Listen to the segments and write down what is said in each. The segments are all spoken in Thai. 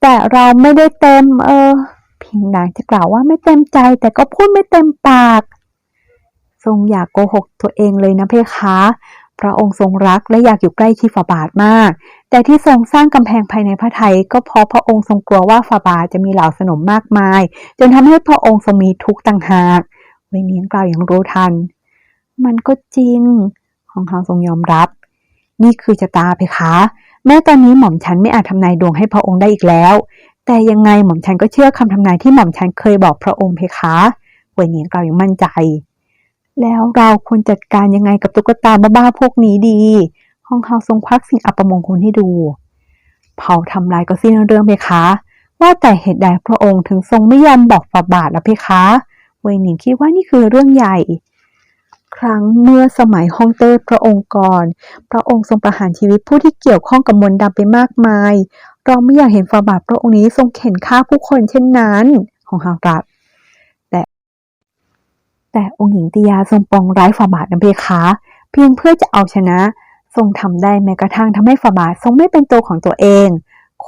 แต่เราไม่ได้เต็ม เออเพียงนางจะกล่าวว่าไม่เต็มใจ แต่ก็พูดไม่เต็มปาก ทรงอยากโกหกตัวเองเลยนะเพคะพระองค์ทรงรักและอยากอยู่ใกล้ชิดฝาบาทมาก แต่ที่ทรงสร้างกำแพงภายในพระไทย ก็เพราะพระองค์ทรงกลัวว่าฝาบาทจะมีเหล่าสนมมากมาย จนทำให้พระองค์ทรงมีทุกข์ต่างหาก เวเนียงกล่าวอย่างรู้ทัน มันก็จริง ของเขาทรงยอมรับ นี่คือชะตาเพคะ แม้ตอนนี้หม่อมฉันไม่อาจทำนายดวงให้พระองค์ได้อีกแล้ว แต่ยังไงหม่อมฉันก็เชื่อคำทำนายที่หม่อมฉันเคยบอกพระองค์เพคะเวเนียงกล่าวอย่างมั่นใจ แล้วเราควรจัดการยังไงกับตุ๊กตาบ้าๆพวกนี้ดีฮองเฮาทรงควักสิ่งอัปมงคลให้ดู เผาทำลายก็สิ้นเรื่องเพคะ ว่าแต่เหตุใดพระองค์ถึงทรงไม่ยอมบอกฝ่าบาทละเพคะเวยหนิงคิดว่านี่คือเรื่องใหญ่ ครั้งเมื่อสมัยฮ่องเต้พระองค์ก่อน พระองค์ทรงประหารชีวิตผู้ที่เกี่ยวข้องกับมนต์ดำไปมากมาย เราไม่อยากเห็นฝ่าบาทพระองค์นี้ทรงเข็นฆ่าผู้คนเช่นนั้น ของฮาวรัตแต่แต่องค์หญิงติยาทรงปองร้ายฝ่าบาทนะเพคะ เพียงเพื่อจะเอาชนะ ทรงทำได้แม้กระทั่งทำให้ฝ่าบาททรงไม่เป็นตัวของตัวเอง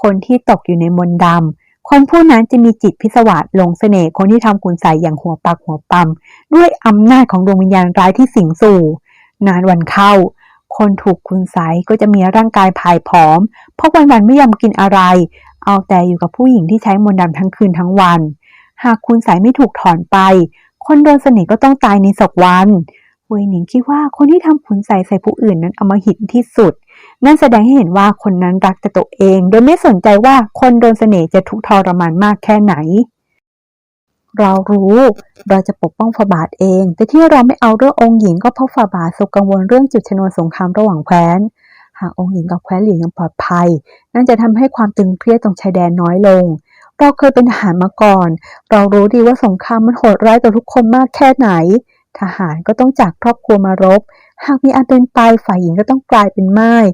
คนที่ตกอยู่ในมนต์ดำ คนผู้นั้นจะมีจิตพิศวาสหลงเสน่ห์คนที่ทำคุณใส่อย่างหัวปากหัวปั๊มด้วยอำนาจของดวงวิญญาณร้ายที่สิงสู่ นานวันเข้า คนถูกคุณใสยก็จะมีร่างกายผายผอม เพราะวันๆไม่ยอมกินอะไร เอาแต่อยู่กับผู้หญิงที่ใช้มนต์ดำทั้งคืนทั้งวัน หากคุณใสยไม่ถูกถอนไป คนโดนเสน่ห์ก็ต้องตายในศกวันเวยหนิงคิดว่าคนที่ทำขุนใสยใส่ผู้อื่นนั้นอำมหิตที่สุด นั่นแสดงให้เห็นว่าคนนั้นรักแต่ตัวเอง โดยไม่สนใจว่าคนโดนเสน่ห์จะทุกข์ทรมานมากแค่ไหน เรารู้เราจะปกป้องฝาบาทเอง แต่ที่เราไม่เอาเรื่ององค์หญิงก็เพราะฝาบาททรงกังวลเรื่องจุดชนวนสงครามระหว่างแคว้น หากองค์หญิงกับแคว้นเหลียงยังปลอดภัย นั่นจะทำให้ความตึงเครียดตรงชายแดนน้อยลง เราเคยเป็นทหารมาก่อน เรารู้ดีว่าสงครามมันโหดร้ายต่อทุกคนมากแค่ไหน ทหารก็ต้องจากครอบครัวมารบ หากมีอันเป็นไปฝ่ายหญิงก็ต้องกลายเป็นไม่าย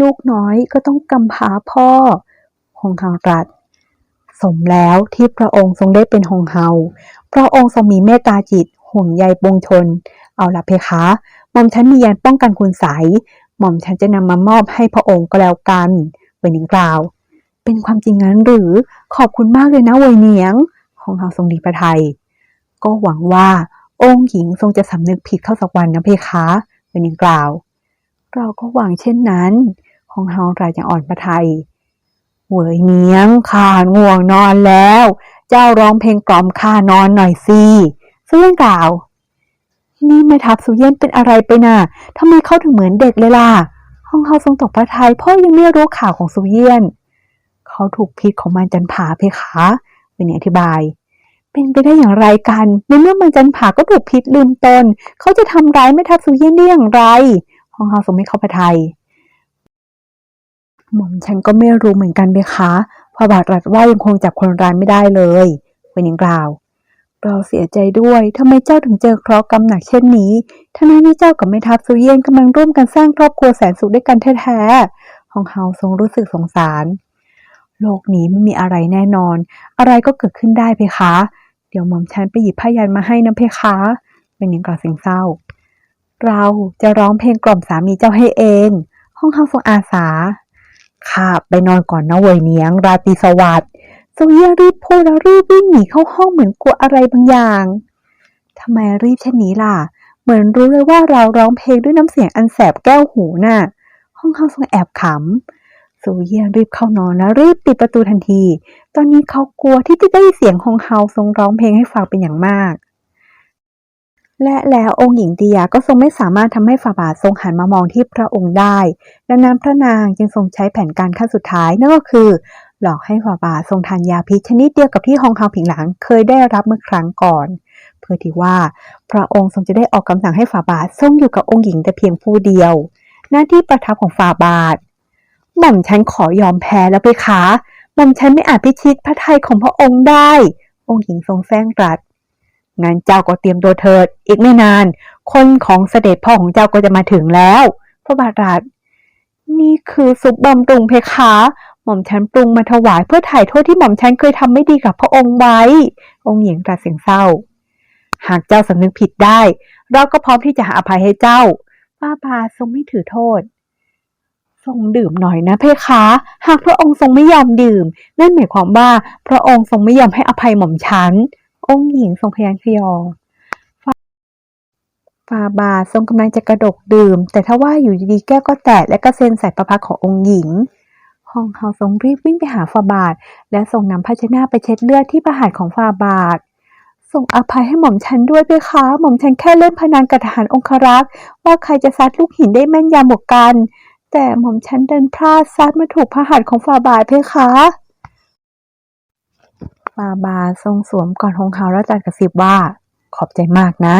ลูกน้อยก็ต้องกำพร้าพ่อฮงเฮาตรัสสมแล้วที่พระองค์ทรงได้เป็นฮงเฮาพระองค์ทรงมีเมตตาจิตห่วงใยปวงชน เอาละเพคะ หม่อมฉันมียานป้องกันคุณใสยหม่อมฉันจะนำมามอบให้พระองค์ก็แล้วกันเวยหนิงกล่าว เป็นความจริงงั้นหรือขอบคุณมากเลยนะเวยเนียงฮงเฮาทรงดีพระทัยก็หวังว่าองค์หญิงทรงจะสำนึกผิดเข้าสักวันนะเพคะ ยหนิงกล่าว เราก็หวังเช่นนั้นฮงเฮารายอย่างอ่อนพระทัยเหวยเนียงข้าง่วงนอนแล้ว เจ้าร้องเพลงกล่อมข้านอนหน่อยสิสุเย่นกล่าว นี่แม่ทัพสุเยี่นเป็นอะไรไปน่ะทำไมเขาถึงเหมือนเด็กเลยล่ะ ห้องเฮาทรงตกพระทัยพ่อยังไม่รู้ข่าวของสุเยี่นเขาถูกพิษของมันจันผาเพคะเป็นอธิบาย เป็นไปได้อย่างไรกัน ในเมื่อมันจันผาก็ถูกพิษลืมตน เขาจะทำร้ายแม่ทัพสุเยี่ยนได้อย่างไรห้องเฮาทรงไม่เข้าพระทัยหม่อมฉันก็ไม่รู้เหมือนกันเบคะพระบาทรัสว่ายังคงจับคนร้ายไม่ได้เลยเวยหนิงกล่าว เราเสียใจด้วยทำไมเจ้าถึงเจอเคราะห์กรรมหนักเช่นนี้ทั้งนั้นที่เจ้ากับแม่ทัพซูเยียนกำลังร่วมกันสร้างครอบครัวแสนสุขด้วยกันแท้ๆฮองเฮาทรงรู้สึกสงสารโลกนี้ไม่มีอะไรแน่นอน อะไรก็เกิดขึ้นได้เพคะ เดี๋ยวหม่อมฉันไปหยิบผ้ายันมาให้นะเพคะเวยหนิงกล่าวเสียงเศร้า เราจะร้องเพลงกล่อมสามีเจ้าให้เอง ห้องเฮาทรงอาสาข้าไปนอนก่อนนะเวยเนียง ราตรีสวัสดิ์สุเยี่ยรีบพูดแล้วรีบวิ่งหนีเข้าห้องเหมือนกลัวอะไรบางอย่างทำไมรีบเช่นนี้ล่ะ เหมือนรู้เลยว่าเราร้องเพลงด้วยน้ำเสียงอันแสบแก้วหูน่ะ ห้องเขาทรงแอบขำ สุเยี่ยรีบเข้านอนแล้วรีบปิดประตูทันที ตอนนี้เขากลัวที่จะได้เสียงฮองเฮาทรงร้องเพลงให้ฟังเป็นอย่างมาก และแล้วองค์หญิงติยาก็ทรงไม่สามารถทำให้ฝ่าบาททรงหันมามองที่พระองค์ได้ ดังนั้นพระนางจึงทรงใช้แผนการขั้นสุดท้ายนั่นก็คือ หลอกให้ฝ่าบาททรงทานยาพิษชนิดเดียวกับที่ฮองเฮาผิงหลังเคยได้รับเมื่อครั้งก่อน เพื่อที่ว่าพระองค์ทรงจะได้ออกคำสั่งให้ฝ่าบาททรงอยู่กับองค์หญิงแต่เพียงผู้เดียว หน้าที่ประทับของฝ่าบาท หม่อมฉันขอยอมแพ้แล้วไปคะหม่อมฉันไม่อาจพิชิตพระทัยของพระองค์ได้ องค์หญิงทรงแซงตรัสงั้นเจ้าก็เตรียมตัวเถิด อีกไม่นาน คนของเสด็จพ่อของเจ้าก็จะมาถึงแล้ว พระบาทรัสนี่คือซุปบำรุงเพคะ หม่อมฉันปรุงมาถวายเพื่อถ่ายโทษที่หม่อมฉันเคยทำไม่ดีกับพระองค์ไว้ องค์หญิงตรัสเสียงเศร้า หากเจ้าสำนึกผิดได้ เราก็พร้อมที่จะหาอภัยให้เจ้าป้าบาทรงไม่ถือโทษ ทรงดื่มหน่อยนะเพคะ หากพระองค์ทรงไม่ยอมดื่ม นั่นหมายความว่าพระองค์ทรงไม่ยอมให้อภัยหม่อมฉัน องค์หญิงทรงพยัญชยอฟาฟาบาททรงกำลังจะกระดกดื่ม แต่ถ้าว่าอยู่ดีๆแก้วก็แตกและก็เซ็นใส่ประพักขององค์หญิงฮองเฮาทรงรีบวิ่งไปหาฟาบาท และทรงนำภาชนะไปเช็ดเลือดที่ประหารของฟาบาททรงอภัยให้หม่อมฉันด้วยเพคะ หม่อมฉันแค่เล่นพนันกับทหารองครักษ์ว่าใครจะซัดลูกหินได้แม่นยำกว่ากัน แต่หม่อมฉันเดินพลาดซัดมาถูกพระหัตถ์ของฟาบาทเพคะฟาบาททรงสวมกอดฮงเฮาแล้วตรัสกระซิบว่า ขอบใจมากนะ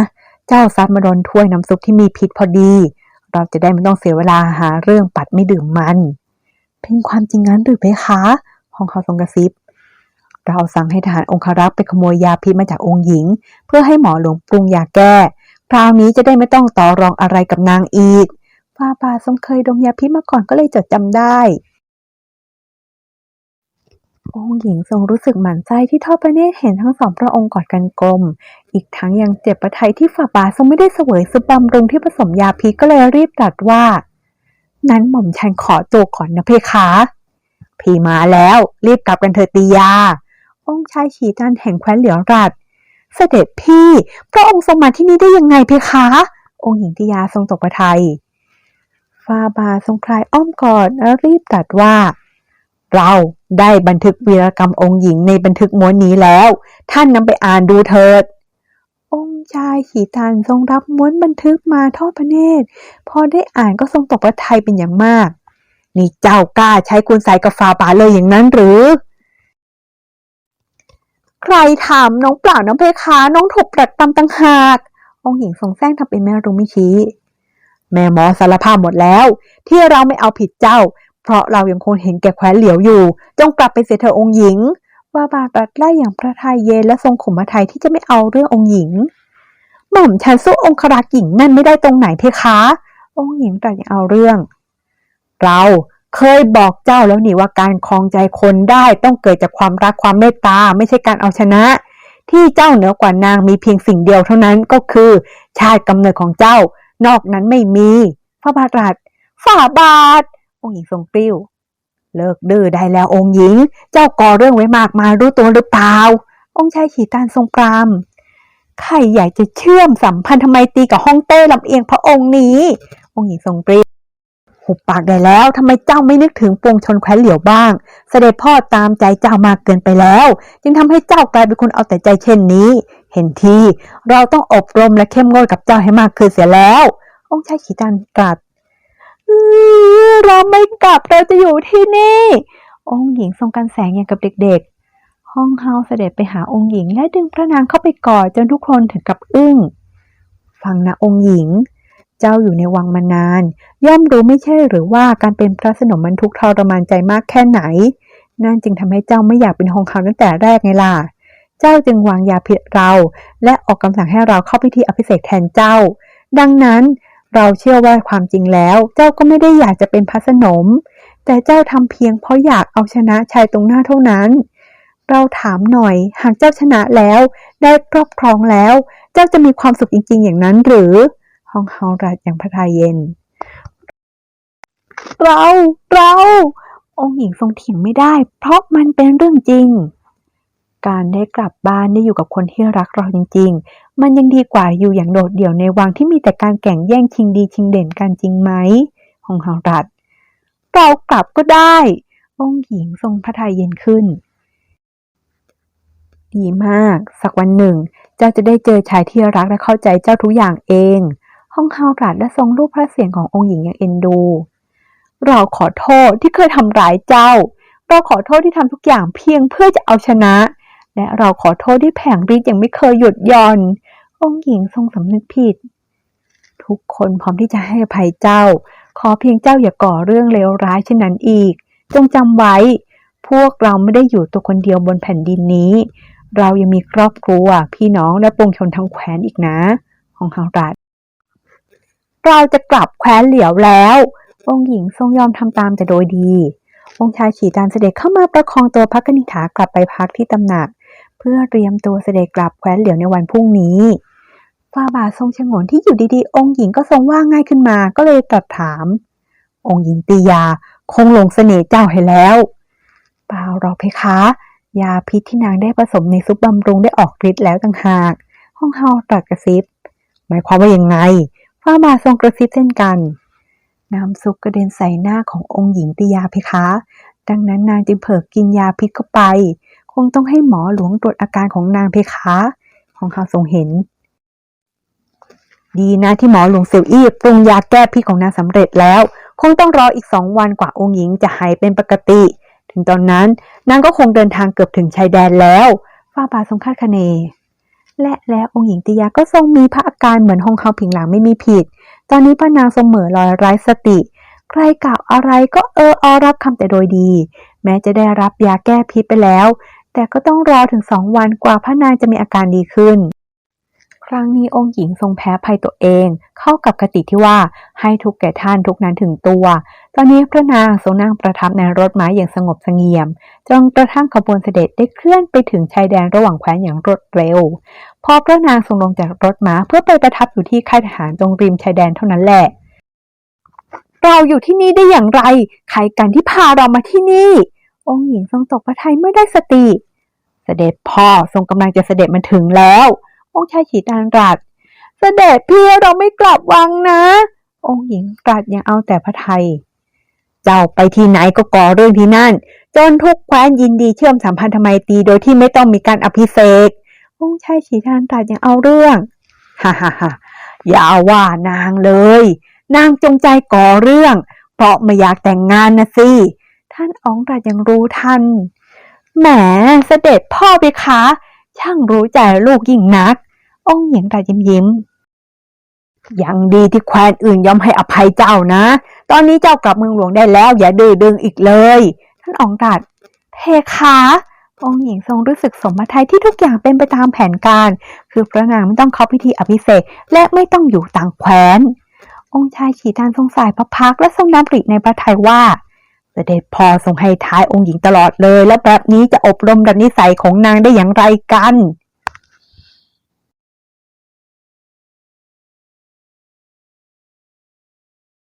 เจ้าซัดมาโดนถ้วยน้ำซุปที่มีพิษพอดี เราจะได้ไม่ต้องเสียเวลาหาเรื่องปัดไม่ดื่มมัน เป็นความจริงงั้นหรือเพคะฮองเฮาทรงกระซิบเราสั่งให้ทหารองครักษ์ไปขโมยยาพิษมาจากองค์หญิง เพื่อให้หมอหลวงปรุงยาแก้ คราวนี้จะได้ไม่ต้องต่อรองอะไรกับนางอีก ฟาบาทรงเคยดมยาพิษมาก่อนก็เลยจดจำได้ องค์หญิงทรงรู้สึกหมั่นไส้ที่ทอดพระเนตรเห็นทั้งสองพระองค์กอดกันกลม อีกทั้งยังเจ็บประทัยที่ฝ่าบาททรงไม่ได้เสวยซุปบำรุงที่ผสมยาพิษก็เลยรีบตรัสว่า นั้นหม่อมฉันขอตัวก่อนนะเพคะพี่มาแล้วรีบกลับกันเถิดตียา องค์ชายฉีจันแห่งแคว้นเหลียวรัดเสด็จพี่ พระองค์ทรงมาที่นี่ได้ยังไงเพคะ องค์หญิงติยาทรงตกประทัย ฟาบาทรงคลายอ้อมกอดแล้วรีบตรัสว่า เราได้บันทึกวีรกรรมองค์หญิงในบันทึกม้วนนี้แล้ว ท่านนำไปอ่านดูเถิด องค์ชายขีตันทรงรับม้วนบันทึกมาทอดพระเนตร พอได้อ่านก็ทรงตกพระทัยเป็นอย่างมาก นี่เจ้ากล้าใช้คุณใส่กับฟาบาเลยอย่างนั้นหรือ ใครถามน้องเปล่าน้องเพคะน้องถูกปรักปรำตังหากองค์หญิงทรงแซงทำเป็นแม่รู้ไม่ชี้ แม่หมอสารภาพหมดแล้ว ที่เราไม่เอาผิดเจ้า เพราะเรายังคงเห็นแก่แคว้นเหลียวอยู่ จงกลับไปเสียเถอองค์หญิง ว่าบาทรัดไล่อย่างพระทัยเย็นและทรงขมพระทัยที่จะไม่เอาเรื่ององค์หญิง หม่อมฉันสู้องครักษ์หญิงนั่นไม่ได้ตรงไหนเพคะ องค์หญิงตรัสอย่างเอาเรื่อง เราเคยบอกเจ้าแล้วนี่ว่าการครองใจคนได้ต้องเกิดจากความรักความเมตตาไม่ใช่การเอาชนะ ที่เจ้าเหนือกว่านางมีเพียงสิ่งเดียวเท่านั้นก็คือ ชาติกำเนิดของเจ้า นอกนั้นไม่มีพระบาทรัสฝ่าบาท องค์หญิงทรงกริ้ว เลิกดื้อได้แล้วองค์หญิง เจ้าก่อเรื่องไว้มากมายรู้ตัวหรือเปล่า องค์ชายขี่ตานทรงกรามใครอยากจะเชื่อมสัมพันธ์ทำไมตีกับฮ่องเต้ลำเอียงพระองค์นี้ องค์หญิงทรงกริ้วหุบปากได้แล้วทำไมเจ้าไม่นึกถึงปวงชนแคว้นเหลียวบ้าง เสด็จพ่อตามใจเจ้ามากเกินไปแล้ว จึงทำให้เจ้ากลายเป็นคนเอาแต่ใจเช่นนี้ เห็นที เราต้องอบรมและเข้มงวดกับเจ้าให้มากขึ้นเสียแล้ว องค์ชายขีจันตรัสเราไม่กลับเราจะอยู่ที่นี่ องค์หญิงทรงกันแสงอย่างกับเด็กๆ ห้องเฮาเสด็จไปหาองค์หญิง และดึงพระนางเข้าไปกอดจนทุกคนถึงกับอึ้ง ฟังนะองค์หญิง เจ้าอยู่ในวังมานาน ย่อมรู้ไม่ใช่หรือว่าการเป็นพระสนมมันทุกข์ทรมานใจมากแค่ไหน นั่นจึงทำให้เจ้าไม่อยากเป็นฮองคำตั้งแต่แรกไงล่ะ เจ้าจึงวางยาพิษเรา และออกคำสั่งให้เราเข้าพิธีอภิเษกแทนเจ้า ดังนั้นเราเชื่อว่าความจริงแล้ว เจ้าก็ไม่ได้อยากจะเป็นพระสนม แต่เจ้าทำเพียงเพราะอยากเอาชนะชายตรงหน้าเท่านั้น เราถามหน่อย หากเจ้าชนะแล้ว ได้ครอบครองแล้ว เจ้าจะมีความสุขจริง ๆ อย่างนั้นหรือฮองเฮารัดอย่างพระทัยเย็น เรา เรา องค์หญิงทรงเถียงไม่ได้ เพราะมันเป็นเรื่องจริง การได้กลับบ้านได้อยู่กับคนที่รักเราจริง ๆ มันยังดีกว่าอยู่อย่างโดดเดี่ยวในวังที่มีแต่การแข่งแย่งชิงดีชิงเด่นกันจริงไหมฮองเฮารัดเรากลับก็ได้ องค์หญิงทรงพระทัยเย็นขึ้น ดีมาก สักวันหนึ่ง เจ้าจะได้เจอชายที่รักและเข้าใจเจ้าทุกอย่างเอง ห้องเฮารัดและทรงรูปพระเสียงขององค์หญิงอย่างเอ็นดู เราขอโทษที่เคยทำร้ายเจ้า เราขอโทษที่ทำทุกอย่างเพียงเพื่อจะเอาชนะ และเราขอโทษที่แผงฤทธิ์ยังไม่เคยหยุดย่อน องค์หญิงทรงสำนึกผิด ทุกคนพร้อมที่จะให้อภัยเจ้า ขอเพียงเจ้าอย่าก่อเรื่องเลวร้ายเช่นนั้นอีก จงจำไว้ พวกเราไม่ได้อยู่ตัวคนเดียวบนแผ่นดินนี้ เรายังมีครอบครัว พี่น้องและปวงชนทั้งแคว้นอีกนะ ของเฮารัดเราจะกลับแคว้นเหลียวแล้ว องค์หญิงทรงยอมทำตามแต่โดยดีองค์ชายขี่จานเสด็จเข้ามาประคองตัวพระกนิษฐากลับไปพักที่ตำหนัก เพื่อเตรียมตัวเสด็จกลับแคว้นเหลียวในวันพรุ่งนี้ฟ้าบาททรงชงนที่อยู่ดีๆ องค์หญิงก็ทรงว่าง่ายขึ้นมาก็เลยตรัสถาม องค์หญิงตียาคงหลงเสน่ห์เจ้าให้แล้วเปล่าหรอกเพคะ ยาพิษที่นางได้ผสมในซุปบำรุงได้ออกฤทธิ์แล้วต่างหาก ห้องเฮาตรัสกระซิบ หมายความว่ายังไงฟ้าบาททรงกระซิบเช่นกันน้ำซุปกระเด็นใส่หน้าขององค์หญิงติยาเพคะ ดังนั้นนางจึงเผลอกินยาพิษเข้าไป งต้องให้หมอหลวงตรวจอาการของนางเพคะ ของเขาทรงเห็น ดีนะที่หมอหลวงเซียวอี้ปรุงยาแก้พิษของนางสำเร็จแล้ว คงต้องรออีกสองวันกว่าองค์หญิงจะหายเป็นปกติ ถึงตอนนั้นนางก็คงเดินทางเกือบถึงชายแดนแล้วฟ้าบาทรงคาดคะเน และแล้วองค์หญิงติยาก็ทรงมีพระอาการเหมือนฮองเฮาผิงหลังไม่มีผิด ตอนนี้พระนางทรงเหม่อลอยไร้สติ ใครกล่าวอะไรก็เอออรับคำแต่โดยดี แม้จะได้รับยาแก้พิษไปแล้ว แต่ก็ต้องรอถึงสองวันกว่าพระนางจะมีอาการดีขึ้น ครั้งนี้องค์หญิงทรงแพ้ภัยตัวเอง เข้ากับคติที่ว่าให้ทุกแก่ท่านทุกนั้นถึงตัว ตอนนี้พระนางทรงนั่งประทับในรถม้าอย่างสงบเสงี่ยม จนกระทั่งขบวนเสด็จได้เคลื่อนไปถึงชายแดนระหว่างแคว้นอย่างรวดเร็ว พอพระนางทรงลงจากรถม้าเพื่อไปประทับอยู่ที่ค่ายทหารตรงริมชายแดนเท่านั้นแหละเราอยู่ที่นี่ได้อย่างไร ใครกันที่พาเรามาที่นี่ องค์หญิงทรงตกพระทัยเมื่อได้สติ เสด็จพ่อทรงกำลังจะเสด็จมาถึงแล้วองค์ชายฉีดานรัสเสด็จพี่เราไม่กลับวังนะ องค์หญิงตรัสอย่างเอาแต่พระทัยเจ้าไปที่ไหนก็ก่อเรื่องที่นั่น จนทุกแคว้นยินดีเชื่อมสัมพันธไมตรีโดยที่ไม่ต้องมีการอภิเษกองค์ชายฉีดานรัสย่างเอาเรื่องฮ่าฮ่าฮ่าอย่าว่านางเลย นางจงใจก่อเรื่อง เพราะไม่อยากแต่งงานนะสิท่านอ๋องตรัสยังรู้ทัน แหมเสด็จพ่อไปคะ ช่างรู้ใจลูกยิ่งนัก องค์หญิงตรัสยิ้มยิ้มยังดีที่แควนอื่นยอมให้อภัยเจ้านะ ตอนนี้เจ้ากลับเมืองหลวงได้แล้ว อย่าดื้อดึงอีกเลย ท่านอ๋องตรัสเพคะองค์หญิงทรงรู้สึกสมทัยที่ทุกอย่างเป็นไปตามแผนการ คือพระนางไม่ต้องเข้าพิธีอภิเษกและไม่ต้องอยู่ต่างแคว้น องค์ชายฉีดานทรงสายพระพักและทรงดำปริในพระทัยว่า สด็จพ่อทรงให้ท้ายองค์หญิงตลอดเลย และแบบนี้จะอบรมดันนิสัยของนางได้อย่างไรกัน